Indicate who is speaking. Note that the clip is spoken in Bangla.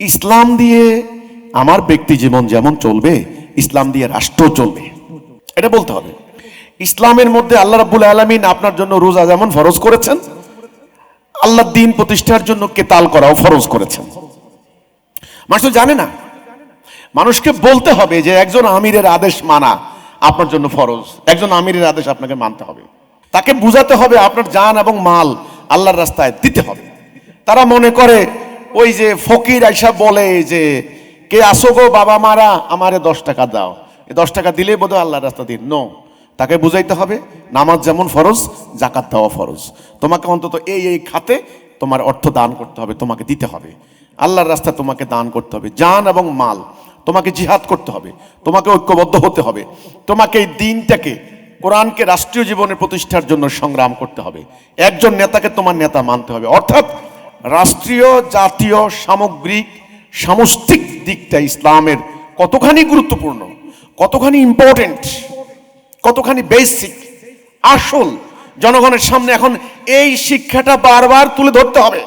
Speaker 1: ইসলাম দিয়ে আমার ব্যক্তি জীবন যেমন চলবে, ইসলাম দিয়ে রাষ্ট্র চলবে। এটা বলতে হবে। ইসলামের মধ্যে আল্লাহ রাব্বুল আলমিন আপনার জন্য রোজা যেমন ফরজ করেছেন, আল্লাহ দিন প্রতিষ্ঠার জন্য কেতাল করাও ফরজ করেছেন। মানুষ তো জানে না। মানুষকে বলতে হবে যে একজন আমিরের আদেশ মানা আপনার জন্য ফরজ। একজন আমিরের আদেশ আপনাকে মানতে হবে। তাকে বুঝাতে হবে আপনার জান এবং মাল আল্লাহর রাস্তায় দিতে হবে। তারা মনে করে ওই যে ফকির আইসা বলে যে, কে আসো গো বাবা মারা, আমারে দশ টাকা দাও। দশ টাকা দিলেই বোধহয় আল্লাহর রাস্তা দিন নো তাকে বুঝাইতে হবে, নামাজ যেমন ফরজ জাকাত দেওয়া ফরজ। তোমাকে অন্তত এই এই খাতে তোমার অর্থ দান করতে হবে, তোমাকে দিতে হবে। আল্লাহর রাস্তা তোমাকে দান করতে হবে, জান এবং মাল। তোমাকে জিহাদ করতে হবে, তোমাকে ঐক্যবদ্ধ হতে হবে। তোমাকে এই দিনটাকে, কোরআনকে রাষ্ট্রীয় জীবনের প্রতিষ্ঠার জন্য সংগ্রাম করতে হবে। একজন নেতাকে তোমার নেতা মানতে হবে। অর্থাৎ রাষ্ট্রীয়, জাতীয়, সামগ্রিক, সামষ্টিক দিকটা ইসলামের কতখানি গুরুত্বপূর্ণ, কতখানি ইম্পর্টেন্ট কতখানি বেসিক আসল জনগণের সামনে এখন এই শিক্ষাটা বারবার তুলে ধরতে হবে।